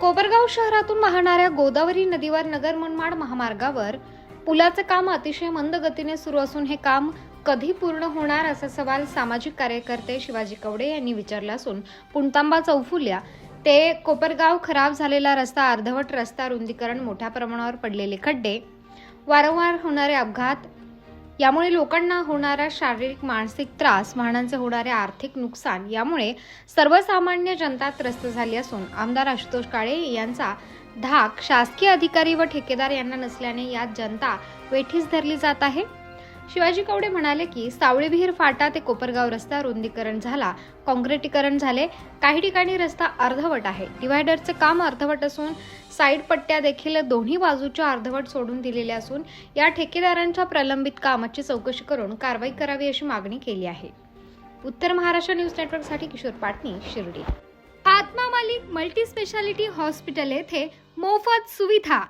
कोपरगाव शहरातून वाहणाऱ्या गोदावरी नदीवर नगर मनमाड महामार्गावर पुलाचं काम अतिशय मंद गतीने सुरू असून हे काम कधी पूर्ण होणार असा सवाल सामाजिक कार्यकर्ते शिवाजी कवडे यांनी विचारला असून पुणतांबा चौफुल्या ते कोपरगाव खराब झालेला रस्ता अर्धवट रस्ता रुंदीकरण मोठ्या प्रमाणावर पडलेले खड्डे वारंवार होणारे अपघात यामुळे लोकांना होणारा शारीरिक मानसिक त्रास वाहनांचे होणारे आर्थिक नुकसान यामुळे सर्वसामान्य जनता त्रस्त झाली असून आमदार आशुतोष काळे यांचा धाक शासकीय अधिकारी व ठेकेदार यांना नसल्याने यात जनता वेठीस धरली जात आहे. शिवाजी कवडे म्हणाले की सावळीविहीर फाटा ते कोपरगाव रस्ता रुंदीकरण झाला काँक्रिटीकरण झाले. काही ठिकाणी रस्ता अर्धवट आहे. डिव्हायडरचं काम अर्धवट असून साईड पट्ट्या देखील दोन्ही बाजूच्या अर्धवट सोडून दिलेल्या असून या ठेकेदारांच्या प्रलंबित कामाची चौकशी करून कारवाई करावी अशी मागणी केली आहे. उत्तर महाराष्ट्र न्यूज नेटवर्कसाठी Kishor Patni Shirdi. Atma Malik multi speciality hospital येथे मोफत सुविधा.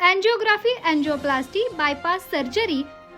Angiography angioplasty bypass surgery